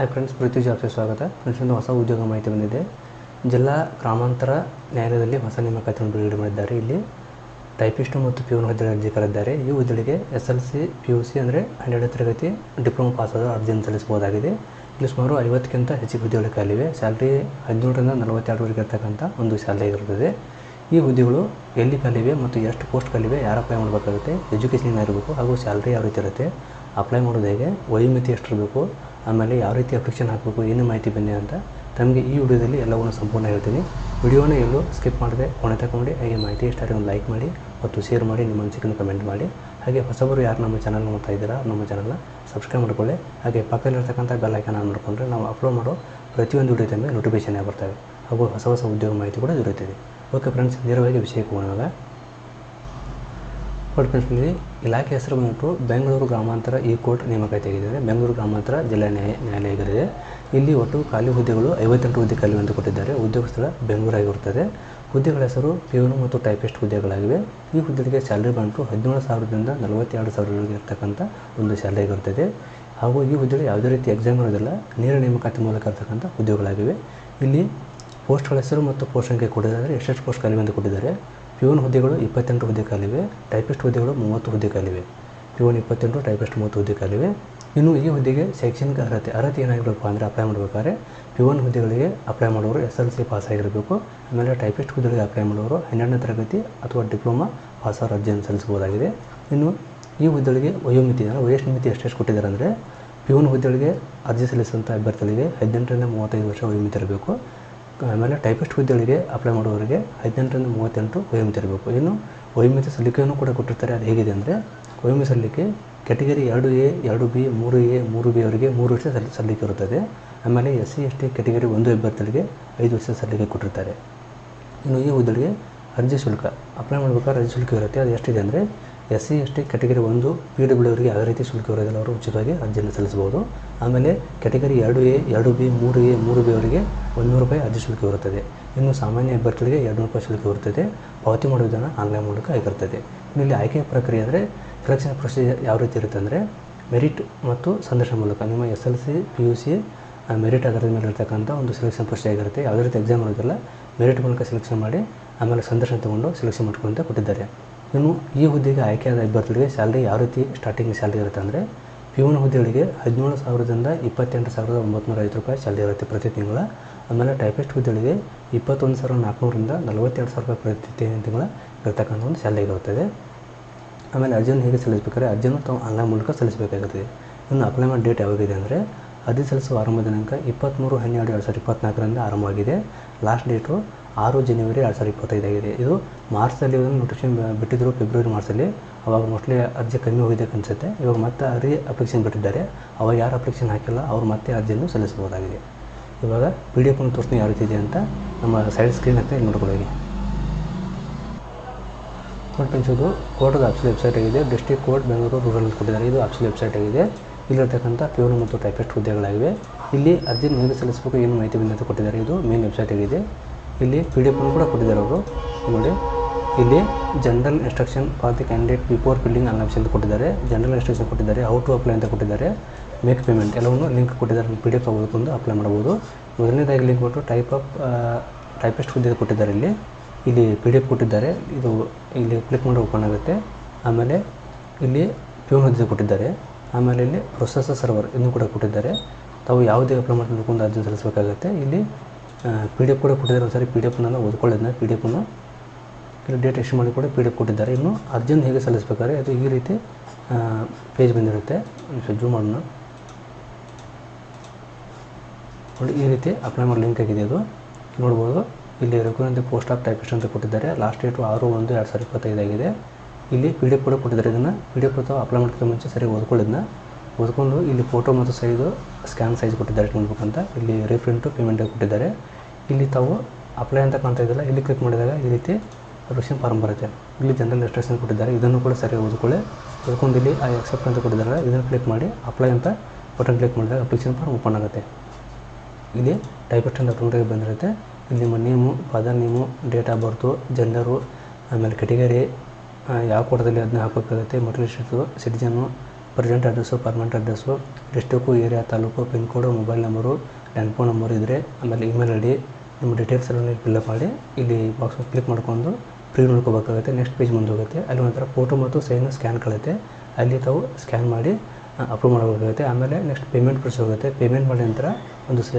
Hi friends ಪೃಥ್ವಿ ಜಾಬ್ಸ್ಗೆ ಸ್ವಾಗತ friends ಒಂದು ಹೊಸ ಉದ್ಯೋಗ ಮಾಹಿತಿ ಬಂದಿದೆ ಜಿಲ್ಲಾ ಗ್ರಾಮಾಂತರ ನ್ಯಾಯಾಲಯದಲ್ಲಿ ಹೊಸ ನೇಮಕಾತಿಯನ್ನು ಬಿಡುಗಡೆ ಮಾಡಿದ್ದಾರೆ ಇಲ್ಲಿ ಟೈಪಿಸ್ಟು ಮತ್ತು ಪಿ ಹುದ್ದೆ ಅರ್ಜಿ ಕರೆದಿದ್ದಾರೆ ಈ ಹುದ್ದೆಗೆ S L C P U C ಅಂದರೆ ಹನ್ನೆರಡನೇ ತರಗತಿ ಡಿಪ್ಲೊಮಾ ಪಾಸ್ ಆದ ಅರ್ಜಿಯನ್ನು ಸಲ್ಲಿಸಬಹುದಾಗಿದೆ ಇಲ್ಲಿ ಸುಮಾರು ಐವತ್ತಕ್ಕಿಂತ ಹೆಚ್ಚಿಗೆ ಹುದ್ದೆಗಳು ಕಾಲಿವೆ ಸ್ಯಾಲ್ರಿ ಹದಿನೇಳರಿಂದ ನಲವತ್ತೆರಡುವರೆಗೆ ಇರ್ತಕ್ಕಂಥ ಒಂದು ಸ್ಯಾಲ್ರಿ ಇರುತ್ತದೆ ಈ ಹುದ್ದೆಗಳು ಎಲ್ಲಿ ಕಾಲಿವೆ ಮತ್ತು ಎಷ್ಟು ಪೋಸ್ಟ್ ಖಾಲಿವೆ ಯಾರು ಅಪ್ಲೈ ಮಾಡಬೇಕಾಗುತ್ತೆ ಎಜುಕೇಷನ್ ಇರಬೇಕು ಹಾಗೂ ಸ್ಯಾಲ್ರಿ ಯಾವ ರೀತಿ ಇರುತ್ತೆ ಅಪ್ಲೈ ಮಾಡೋದು ಹೇಗೆ ವಯೋಮಿತಿ ಎಷ್ಟಿರಬೇಕು ಆಮೇಲೆ ಯಾವ ರೀತಿ ಅಪ್ಲಿಕೇಶನ್ ಹಾಕಬೇಕು, ಏನು ಮಾಹಿತಿ ಬನ್ನಿ ಅಂತ ತಮಗೆ ಈ ವಿಡಿಯೋದಲ್ಲಿ ಎಲ್ಲವನ್ನು ಸಂಪೂರ್ಣ ಹೇಳ್ತೀನಿ. ವಿಡಿಯೋನ ಎಲ್ಲೂ ಸ್ಕಿಪ್ ಮಾಡದೆ ಕೊನೆ ತಗೊಂಡು ಹಾಗೆ ಮಾಹಿತಿ ಇಷ್ಟ ಒಂದು ಲೈಕ್ ಮಾಡಿ ಮತ್ತು ಶೇರ್ ಮಾಡಿ, ನಿಮ್ಮ ಅನಿಸಿಕೆಯನ್ನು ಕಮೆಂಟ್ ಮಾಡಿ. ಹಾಗೆ ಹೊಸಬರು ಯಾರು ನಮ್ಮ ಚಾನಲ್ ನೋಡ್ತಾ ಇದ್ದೀರಾ, ನಮ್ಮ ಚಾನಲ್ನ ಸಬ್ಸ್ಕ್ರೈಬ್ ಮಾಡ್ಕೊಳ್ಳಿ. ಹಾಗೆ ಪಕ್ಕದಲ್ಲಿರ್ತಕ್ಕಂಥ ಬೆಲ್ ಐಕನ್ ಆನ್ ಮಾಡಿಕೊಂಡ್ರೆ ನಾವು ಅಪ್ಲೋಡ್ ಮಾಡೋ ಪ್ರತಿಯೊಂದು ವಿಡಿಯೋ ತಮಗೆ ನೋಟಿಫಿಕೇಶನ್ ಬರ್ತವೆ. ಹಾಗೂ ಹೊಸ ಹೊಸ ಉದ್ಯೋಗ ಮಾಹಿತಿ ಕೂಡ ದೊರೆಯುತ್ತದೆ. ಓಕೆ ಫ್ರೆಂಡ್ಸ್ ನೇರವಾಗಿ ವಿಷಯಕ್ಕೆ ಹೋಗೋಣ ಫ್ರೆಂಡ್ಸ್ ಇಲಾಖೆ ಹೆಸರು ಬಂದ್ಬಿಟ್ಟು ಬೆಂಗಳೂರು ಗ್ರಾಮಾಂತರ ಈ ಕೋರ್ಟ್ ನೇಮಕಾತಿ ಆಗಿದೆ ಬೆಂಗಳೂರು ಗ್ರಾಮಾಂತರ ಜಿಲ್ಲಾ ನ್ಯಾಯ ನ್ಯಾಯಾಲಯಗಳಿದೆ ಇಲ್ಲಿ ಒಟ್ಟು ಖಾಲಿ ಹುದ್ದೆಗಳು ಐವತ್ತೆಂಟು ಹುದ್ದೆ ಖಾಲಿ ಅಂತ ಕೊಟ್ಟಿದ್ದಾರೆ. ಉದ್ಯೋಗ ಸ್ಥಳ ಬೆಂಗಳೂರಾಗಿರುತ್ತದೆ ಹುದ್ದೆಗಳ ಹೆಸರು ಪ್ಯೂನು ಮತ್ತು ಟೈಪಿಸ್ಟ್ ಹುದ್ದೆಗಳಾಗಿವೆ. ಈ ಹುದ್ದೆಗೆ ಸ್ಯಾಲ್ರಿ ಬಂತು ಹದಿನೇಳು ಸಾವಿರದಿಂದ ನಲವತ್ತೆರಡು ಸಾವಿರವರೆಗೆ ಇರ್ತಕ್ಕಂಥ ಒಂದು ಸ್ಯಾಲ್ರಿ ಇರುತ್ತದೆ ಹಾಗೂ ಈ ಹುದ್ದೆಗಳು ಯಾವುದೇ ರೀತಿ ಎಕ್ಸಾಮ್ ಇರೋದಿಲ್ಲ. ನೇರ ನೇಮಕಾತಿ ಮೂಲಕ ಇರ್ತಕ್ಕಂಥ ಹುದ್ದೆಗಳಾಗಿವೆ. ಇಲ್ಲಿ ಪೋಸ್ಟ್ಗಳ ಹೆಸರು ಮತ್ತು ಪೋಸ್ಟ್ ಸಂಖ್ಯೆ ಕೊಟ್ಟಿದ್ದಾರೆ ಎಷ್ಟೆಷ್ಟು ಪೋಸ್ಟ್ ಖಾಲಿ ಅಂತ ಕೊಟ್ಟಿದ್ದಾರೆ? ಪಿಯೋನ್ ಹುದ್ದೆಗಳು ಇಪ್ಪತ್ತೆಂಟು ಹುದ್ದೆ ಖಾಲಿವೆ ಟೈಪಿಸ್ಟ್ ಹುದ್ದೆಗಳು ಮೂವತ್ತು ಹುದ್ದೆ ಖಾಲಿವೆ ಪ್ಯೂನ್ ಇಪ್ಪತ್ತೆಂಟು, ಟೈಪಿಸ್ಟ್ ಮೂವತ್ತು ಹುದ್ದೆ ಖಾಲಿವೆ ಇನ್ನು ಈ ಹುದ್ದೆಗೆ ಶೈಕ್ಷಣಿಕ ಅರ್ಹತೆ ಅರ್ಹತೆ ಏನಾಗಿರಬೇಕು ಅಂದರೆ ಅಪ್ಲೈ ಮಾಡಬೇಕಾದ್ರೆ ಪ್ಯೂನ್ ಹುದ್ದೆಗಳಿಗೆ ಅಪ್ಲೈ ಮಾಡೋರು ಎಸ್ ಎಲ್ ಸಿ ಪಾಸ್ ಆಗಿರಬೇಕು. ಆಮೇಲೆ ಟೈಪಿಸ್ಟ್ ಹುದ್ದೆಗಳಿಗೆ ಅಪ್ಲೈ ಮಾಡೋರು ಹನ್ನೆರಡನೇ ತರಗತಿ ಅಥವಾ ಡಿಪ್ಲೊಮಾ ಪಾಸ್ ಆರ್ ಅರ್ಜಿಯನ್ನು ಸಲ್ಲಿಸಬಹುದಾಗಿದೆ. ಇನ್ನು ಈ ಹುದ್ದೆಗಳಿಗೆ ವಯೋಮಿತಿ ಅಂದರೆ ವಯಸ್ಸಿನ ಮಿತಿ ಎಷ್ಟೆಷ್ಟು ಕೊಟ್ಟಿದ್ದಾರೆ ಅಂದರೆ ಪ್ಯೂನ್ ಹುದ್ದೆಗಳಿಗೆ ಅರ್ಜಿ ಸಲ್ಲಿಸುವಂಥ ಅಭ್ಯರ್ಥಿಗಳಿಗೆ ಹದಿನೆಂಟರಿಂದ ಮೂವತ್ತೈದು ವರ್ಷ ವಯೋಮಿತಿ ಇರಬೇಕು. ಆಮೇಲೆ ಟೈಪಿಸ್ಟ್ ಹುದ್ದೆಗಳಿಗೆ ಅಪ್ಲೈ ಮಾಡುವವರಿಗೆ ಹದಿನೆಂಟರಿಂದ ಮೂವತ್ತೆಂಟು ವಯೋಮಿತಿ ಇರಬೇಕು. ಇನ್ನು ವಯೋಮಿತಿ ಸಲ್ಲಿಕೆಯನ್ನು ಕೂಡ ಕೊಟ್ಟಿರ್ತಾರೆ. ಅದು ಹೇಗಿದೆ ಅಂದರೆ ವಯೋಮಿತಿ ಸಲ್ಲಿಕೆ ಕೆಟಗರಿ ಎರಡು ಎ, ಎರಡು ಬಿ, ಮೂರು ಎ, ಮೂರು ಬಿ ಅವರಿಗೆ ಮೂರು ವರ್ಷ ಸಲ್ಲಿ ಸಲ್ಲಿಕೆ ಇರುತ್ತದೆ. ಆಮೇಲೆ S C, S T category ಒಂದು ಅಭ್ಯರ್ಥಿಗಳಿಗೆ ಐದು ವರ್ಷ ಸಲ್ಲಿಕೆ ಕೊಟ್ಟಿರ್ತಾರೆ. ಇನ್ನು ಈ ಹುದ್ದೆಗಳಿಗೆ ಅರ್ಜಿ ಶುಲ್ಕ ಅಪ್ಲೈ ಮಾಡ್ಬೇಕಾದ್ರೆ ಅರ್ಜಿ ಶುಲ್ಕ ಇರುತ್ತೆ. ಅದು ಎಷ್ಟಿದೆ ಅಂದರೆ S C S T category ಒಂದು, ಪಿ ಡಬ್ಲ್ಯೂ ಅವರಿಗೆ ಯಾವ ರೀತಿ ಶುಲ್ಕ ಇರೋದಿಲ್ಲ ಅವರು, ಉಚಿತವಾಗಿ ಅರ್ಜಿಯನ್ನು ಸಲ್ಲಿಸಬಹುದು. ಆಮೇಲೆ ಕೆಟಗರಿ ಎರಡು ಎ, ಎರಡು ಬಿ, ಮೂರು ಎ, ಮೂರು ಬಿ ಅವರಿಗೆ ಒಂದೂರು ರೂಪಾಯಿ ಅರ್ಜಿ ಶುಲ್ಕ ಇರುತ್ತದೆ. ಇನ್ನು ಸಾಮಾನ್ಯ ಅಭ್ಯರ್ಥಿಗಳಿಗೆ ಎರಡು ರೂಪಾಯಿ ಶುಲ್ಕ ಇರುತ್ತದೆ. ಪಾವತಿ ಮಾಡುವ ವಿಧಾನ ಆನ್ಲೈನ್ ಮೂಲಕ ಆಗಿರ್ತದೆ ಇನ್ನು ಇಲ್ಲಿ ಆಯ್ಕೆ ಪ್ರಕ್ರಿಯೆ ಅಂದರೆ ಸೆಲೆಕ್ಷನ್ ಪ್ರೊಸೀಜರ್ ಯಾವ ರೀತಿ ಇರುತ್ತೆ ಅಂದರೆ ಮೆರಿಟ್ ಮತ್ತು ಸಂದರ್ಶನ ಮೂಲಕ, ನಿಮ್ಮ S L C, P U C merit ಆಧಾರದ ಮೇಲೆ ಇರ್ತಕ್ಕಂಥ ಒಂದು ಸೆಲೆಕ್ಷನ್ ಪ್ರೊಸೀಜರ್ ಆಗಿರುತ್ತೆ. ಯಾವುದೇ ರೀತಿ ಎಕ್ಸಾಮ್ ಇರೋದಿಲ್ಲ. ಮೆರಿಟ್ ಮೂಲಕ ಸೆಲೆಕ್ಷನ್ ಮಾಡಿ, ಆಮೇಲೆ ಸಂದರ್ಶನ ತೊಗೊಂಡು ಸೆಲೆಕ್ಷನ್ ಮಾಡ್ಕೊಂತ ಕೊಟ್ಟಿದ್ದಾರೆ. ಇನ್ನು ಈ ಹುದ್ದೆಗೆ ಆಯ್ಕೆಯಾದ ಅಭ್ಯರ್ಥಿಗಳಿಗೆ ಸ್ಯಾಲ್ರಿ ಯಾವ ರೀತಿ ಸ್ಟಾರ್ಟಿಂಗ್ ಸ್ಯಾಲ್ರಿ ಇರುತ್ತೆ ಅಂದರೆ ಪಿಯುನ ಹುದ್ದೆಗಳಿಗೆ ಹದಿನೇಳು ಸಾವಿರದಿಂದ ಇಪ್ಪತ್ತೆಂಟು ಸಾವಿರದ ಒಂಬತ್ತು ಐವತ್ತು ರೂಪಾಯಿ ಸ್ಯಾಲ್ರಿ ಇರುತ್ತೆ ಪ್ರತಿ ತಿಂಗಳ. ಆಮೇಲೆ ಟೈಪಿಸ್ಟ್ ಹುದ್ದೆಗಳಿಗೆ ಇಪ್ಪತ್ತೊಂದು ಸಾವಿರದ ನಾಲ್ಕುನೂರಿಂದ ನಲವತ್ತೆರಡು ಸಾವಿರ ರೂಪಾಯಿ ಪ್ರತಿ ತಿಂಗಳ ಇರ್ತಕ್ಕಂಥ ಒಂದು ಸ್ಯಾಲ್ರಿ ಇರುತ್ತದೆ. ಆಮೇಲೆ ಅರ್ಜಿಯನ್ನು ಹೇಗೆ ಸಲ್ಲಿಸಬೇಕಾದ್ರೆ ಅರ್ಜಿಯನ್ನು ತಾವು ಆನ್ಲೈನ್ ಮೂಲಕ ಸಲ್ಲಿಸಬೇಕಾಗುತ್ತದೆ. ಇನ್ನು ಅಪ್ಲೈ ಡೇಟ್ ಯಾವಾಗಿದೆ ಅಂದರೆ ಅರ್ಜಿ ಸಲ್ಲಿಸುವ ಆರಂಭ ದಿನಾಂಕ ಇಪ್ಪತ್ತ್ಮೂರು ಹನ್ನೆರಡು ಎರಡು ಸಾವಿರದ ಇಪ್ಪತ್ತ್ನಾಲ್ಕರಿಂದ ಆರಂಭವಾಗಿದೆ. ಲಾಸ್ಟ್ ಡೇಟು ಆರು ಜನವರಿ ಎರಡು ಸಾವಿರದ ಇಪ್ಪತ್ತೈದಾಗಿದೆ. ಇದು ಮಾರ್ಚಲ್ಲಿ ನೋಟಿಫಿಕೇಶನ್ ಬಿಟ್ಟಿದ್ದರು ಫೆಬ್ರವರಿ ಮಾರ್ಚಲ್ಲಿ ಅವಾಗ ಮೋಸ್ಟ್ಲಿ ಅರ್ಜಿ ಕಮ್ಮಿ ಹೋಗಿದೆ ಅನಿಸುತ್ತೆ. ಇವಾಗ ಮತ್ತೆ ಅರ್ಜಿ ಅಪ್ಲಿಕೇಶನ್ ಬಿಟ್ಟಿದ್ದಾರೆ. ಅವಾಗ ಯಾರು ಅಪ್ಲಿಕೇಶನ್ ಹಾಕಿಲ್ಲ, ಅವ್ರು ಮತ್ತೆ ಅರ್ಜಿಯನ್ನು ಸಲ್ಲಿಸಬಹುದಾಗಿದೆ. ಇವಾಗ ಪಿ ಡಿ ಎಫ್ನ ತೋರಿಸ್ತೀನಿ ಯಾವ ರೀತಿ ಇದೆ ಅಂತ ನಮ್ಮ ಸೈಡ್ ಸ್ಕ್ರೀನ್ ಅಂತ ಇಲ್ಲಿ ನೋಡ್ಕೊಳ್ಳಿ. ಫ್ರೆಂಡ್ಸ್ ಇದು ಕೋರ್ಟ್ದು ವೆಬ್ಸೈಟ್ ಆಗಿದೆ. ಡಿಸ್ಟ್ರಿಕ್ಟ್ ಕೋರ್ಟ್ ಬೆಂಗಳೂರು ರೂರಲ್ ಕೊಟ್ಟಿದ್ದಾರೆ. ಇದು ಆಪ್ಸಲ್ ವೆಬ್ಸೈಟ್ ಆಗಿದೆ. ಇಲ್ಲಿರ್ತಕ್ಕಂಥ ಪ್ಯೂರ್ ಮತ್ತು ಟೈಪಿಸ್ಟ್ ಹುದ್ದೆಗಳಾಗಿವೆ. ಇಲ್ಲಿ ಅರ್ಜಿ ಹೇಗೆ ಸಲ್ಲಿಸಬೇಕು, ಏನು ಮಾಹಿತಿ ಬಂದಂತೆ ಕೊಟ್ಟಿದ್ದಾರೆ. ಇದು ಮೇನ್ ವೆಬ್ಸೈಟ್ ಆಗಿದೆ. ಇಲ್ಲಿ ಪಿ ಡಿ ಕೂಡ ಕೊಟ್ಟಿದ್ದಾರೆ ಅವರು. ನೋಡಿ, ಇಲ್ಲಿ general instruction for the candidate before filling ಅಂತ ಕೊಟ್ಟಿದ್ದಾರೆ. ಜನರಲ್ ಇನ್ಸ್ಟ್ರಕ್ಷನ್ ಕೊಟ್ಟಿದ್ದಾರೆ ಹೌ ಟು ಅಪ್ಲೈ ಅಂತ ಕೊಟ್ಟಿದ್ದಾರೆ. ಮೇಕ್ ಪೇಮೆಂಟ್ ಎಲ್ಲವನ್ನು ಲಿಂಕ್ ಕೊಟ್ಟಿದ್ದಾರೆ. ಪಿ ಡಿ ಎಫ್ ಆಗೋದಕ್ಕೊಂದು ಅಪ್ಲೈ ಮಾಡ್ಬೋದು ಮೊದಲನೇದಾಗಿ ಲಿಂಕ್ ಕೊಟ್ಟು ಟೈಪ್ ಆಫ್ ಟೈಪಿಸ್ಟ್ ಹುದ್ದೆ ಕೊಟ್ಟಿದ್ದಾರೆ ಇಲ್ಲಿ. ಇಲ್ಲಿ ಪಿ ಡಿ ಎಫ್ ಕೊಟ್ಟಿದ್ದಾರೆ. ಇದು ಇಲ್ಲಿ ಕ್ಲಿಕ್ ಮಾಡಿ ಓಪನ್ ಆಗುತ್ತೆ. ಆಮೇಲೆ ಇಲ್ಲಿ ಪ್ಯೂನ್ ಹುದ್ದೆ ಕೊಟ್ಟಿದ್ದಾರೆ. ಆಮೇಲೆ ಇಲ್ಲಿ ಪ್ರೊಸೆಸರ್ ಸರ್ವರ್ ಇದನ್ನು ಕೂಡ ಕೊಟ್ಟಿದ್ದಾರೆ. ತಾವು ಯಾವುದೇ ಅಪ್ಲೈ ಮಾಡ್ಕೊಂಡು ಅರ್ಜಿ ಸಲ್ಲಿಸಬೇಕಾಗುತ್ತೆ. ಇಲ್ಲಿ ಪಿ ಡಿ ಎಫ್ ಕೂಡ ಕೊಟ್ಟಿದ್ದಾರೆ ಒಂದ್ಸರಿ. ಪಿ ಡಿ ಎಫ್ನ ಓದ್ಕೊಳ್ಳೋದನ್ನ ಪಿ ಡಿ ಎಫ್ನ ಇಲ್ಲಿ ಡೇಟ್ ಎಷ್ಟು ಮಾಡಿ ಕೂಡ ಪಿ ಡಿ ಎಫ್ ಕೊಟ್ಟಿದ್ದಾರೆ. ಇನ್ನು ಅರ್ಜಿಯನ್ನು ಹೇಗೆ ಸಲ್ಲಿಸಬೇಕಾದ್ರೆ ಅದು ಈ ರೀತಿ ಪೇಜ್ ಬಂದಿರುತ್ತೆ. ಜೂಮ್ ಮಾಡೋಣ. ನೋಡಿ, ಈ ರೀತಿ ಅಪ್ಲೈ ಮಾಡೋ ಲಿಂಕ್ ಆಗಿದೆ ಅದು. ನೋಡ್ಬೋದು. ಇಲ್ಲಿ ರೆಗ್ಯುಲರ್ ಪೋಸ್ಟ್ ಆಫ್ ಟೈಪಿಸ್ಟ್ ಅಂತ ಕೊಟ್ಟಿದ್ದಾರೆ. ಲಾಸ್ಟ್ ಡೇಟು ಆರು ಒಂದು ಎರಡು ಸಾವಿರದ ಇಪ್ಪತ್ತೈದಾಗಿದೆ ಇಲ್ಲಿ ಪಿ ಡಿ ಎಫ್ ಕೂಡ ಕೊಟ್ಟಿದ್ದಾರೆ. ಇದನ್ನು ಪಿ ಡಿ ಎಫ್ ಅಥವಾ ಅಪ್ಲೈ ಮಾಡೋದಕ್ಕೆ ಮುಂಚೆ ಸರಿ ಓದ್ಕೊಳ್ಳೋದನ್ನ. ಓದ್ಕೊಂಡು ಇಲ್ಲಿ ಫೋಟೋ ಮತ್ತು ಸೈಜು ಸ್ಕ್ಯಾನ್ ಸೈಜ್ ಕೊಟ್ಟಿದ್ದಾರೆ ನೋಡ್ಬೇಕಂತ. ಇಲ್ಲಿ ರೀಪ್ರಿಂಟು ಪೇಮೆಂಟ್ ಕೊಟ್ಟಿದ್ದಾರೆ. ಇಲ್ಲಿ ತಾವು ಅಪ್ಲೈ ಅಂತ ಕಾಣ್ತಾ ಇದ್ದಿಲ್ಲ ಇಲ್ಲಿ ಕ್ಲಿಕ್ ಮಾಡಿದಾಗ ಈ ರೀತಿ ಅಪ್ಲಿಕೇಶನ್ ಫಾರ್ಮ್ ಬರುತ್ತೆ. ಇಲ್ಲಿ ಜನರಲ್ ಇನ್ಸ್ಟ್ರಕ್ಷನ್ ಕೊಟ್ಟಿದ್ದಾರೆ. ಇದನ್ನು ಕೂಡ ಸರಿಯಾಗಿ ಓದ್ಕೊಳ್ಳಿ. ಓದ್ಕೊಂಡು ಇಲ್ಲಿ ಐ ಅಕ್ಸೆಪ್ಟ್ ಅಂತ ಕೊಟ್ಟಿದ್ದಾರೆ. ಇದನ್ನು ಕ್ಲಿಕ್ ಮಾಡಿ ಅಪ್ಲೈ ಅಂತ ಬಟನ್ ಕ್ಲಿಕ್ ಮಾಡಿದಾಗ ಅಪ್ಲಿಕೇಶನ್ ಫಾರ್ಮ್ ಓಪನ್ ಆಗುತ್ತೆ. ಇಲ್ಲಿ ಟೈಪಿಸ್ಟ್ ಅಂತ ಆಟೋಮೆಟಿಕ್ ಬಂದಿರುತ್ತೆ. ಇಲ್ಲಿ ನಿಮ್ಮ name father name date of birth gender ಆಮೇಲೆ ಕೆಟಗರಿ ಯಾವ ಕೋಟದಲ್ಲಿ ಅದನ್ನ ಹಾಕಬೇಕಾಗುತ್ತೆ ಮೊಟಲಿಸ್ಟು citizen present address permanent address district area taluk pin code mobile number land phone number ಇದ್ದರೆ ಆಮೇಲೆ ಇಮೇಲ್ ಐ ಡಿ ನಿಮ್ಮ ಡೀಟೇಲ್ಸ್ ಎಲ್ಲ ನೀವು ಫಿಲ್ಲಪ್ ಮಾಡಿ ಇಲ್ಲಿ ಬಾಕ್ಸ್ ಕ್ಲಿಕ್ ಮಾಡ್ಕೊಂಡು ಪ್ರೀ ನೋಡ್ಕೋಬೇಕಾಗುತ್ತೆ ನೆಕ್ಸ್ಟ್ ಪೇಜ್ ಮುಂದೆ ಹೋಗುತ್ತೆ. ಅಲ್ಲಿ ಒಂಥರ ಫೋಟೋ ಮತ್ತು ಸೈನ್ ಸ್ಕ್ಯಾನ್ ಕಳುತ್ತೆ ಅಲ್ಲಿ ತಾವು ಸ್ಕ್ಯಾನ್ ಮಾಡಿ ಅಪ್ರೂವ್ ಮಾಡಬೇಕಾಗುತ್ತೆ. ಆಮೇಲೆ ನೆಕ್ಸ್ಟ್ ಪೇಮೆಂಟ್ ಪ್ರೊಸೆಸ್ ಹೋಗುತ್ತೆ. ಪೇಮೆಂಟ್ ಮಾಡಿದ ನಂತರ ಒಂದು ಸ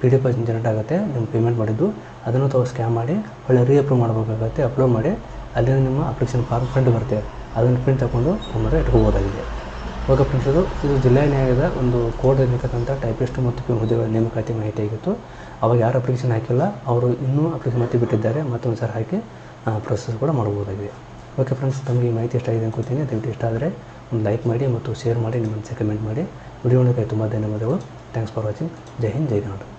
ಪಿ ಡಿ ಎಫ್ ಜನರೇಟ್ ಆಗುತ್ತೆ. ನಿಮ್ಮ ಪೇಮೆಂಟ್ ಮಾಡಿದ್ದು, ಅದನ್ನು ತಾವು ಸ್ಕ್ಯಾನ್ ಮಾಡಿ, ಒಳ್ಳೆ ರೀ ಅಪ್ರೂವ್ ಮಾಡಬೇಕಾಗುತ್ತೆ. ಅಪ್ಲೋಡ್ ಮಾಡಿ ಅಲ್ಲಿ ನಿಮ್ಮ ಅಪ್ಲಿಕೇಶನ್ ಫಾರ್ಮ್ ಪ್ರಿಂಟ್ ಬರುತ್ತೆ. ಅದನ್ನು ಪ್ರಿಂಟ್ ತಗೊಂಡು ಒಮ್ಮರೆ ಇಟ್ಕೋಬೋದಾಗಿದೆ. ಓಕೆ ಫ್ರೆಂಡ್ಸ್ ಇದು ಇದು ಜಿಲ್ಲಾ ನ್ಯಾಯದ ಒಂದು ಕೋಡ್ ಇರತಕ್ಕಂಥ ಟೈಪಿಸ್ಟ್ ಮತ್ತು ಪಿ ಹುದ್ದೆಗಳ ನೇಮಕಾತಿ ಮಾಹಿತಿ ಆಗಿತ್ತು. ಅವಾಗ ಯಾರು ಅಪ್ಲಿಕೇಶನ್ ಹಾಕಿಲ್ಲ, ಅವರು ಇನ್ನೂ ಅಪ್ಲಿಕೇಶನ್ ಮತ್ತೆ ಬಿಟ್ಟಿದ್ದಾರೆ. ಮತ್ತೊಂದು ಸಲ ಹಾಕಿ ಪ್ರೊಸೆಸ್ ಕೂಡ ಮಾಡ್ಬೋದಾಗಿದೆ ಓಕೆ ಫ್ರೆಂಡ್ಸ್ ತಮಗೆ ಈ ಮಾಹಿತಿ ಇಷ್ಟ ಆಗಿದೆ ಅನ್ಕೋತೀನಿ. ದಯವಿಟ್ಟು ಇಷ್ಟ ಆದರೆ ಒಂದು ಲೈಕ್ ಮಾಡಿ ಮತ್ತು ಶೇರ್ ಮಾಡಿ ನಿಮ್ಮ ಕಮೆಂಟ್ ಮಾಡಿ. ವಿಡಿಯೋ ನೋಡೋಕ್ಕೆ ತುಂಬ ಧನ್ಯವಾದಗಳು. ಥ್ಯಾಂಕ್ಸ್ ಫಾರ್ ವಾಚಿಂಗ್ ಜೈ ಹಿಂದ್, ಜೈ ಕರ್ನಾಟಕ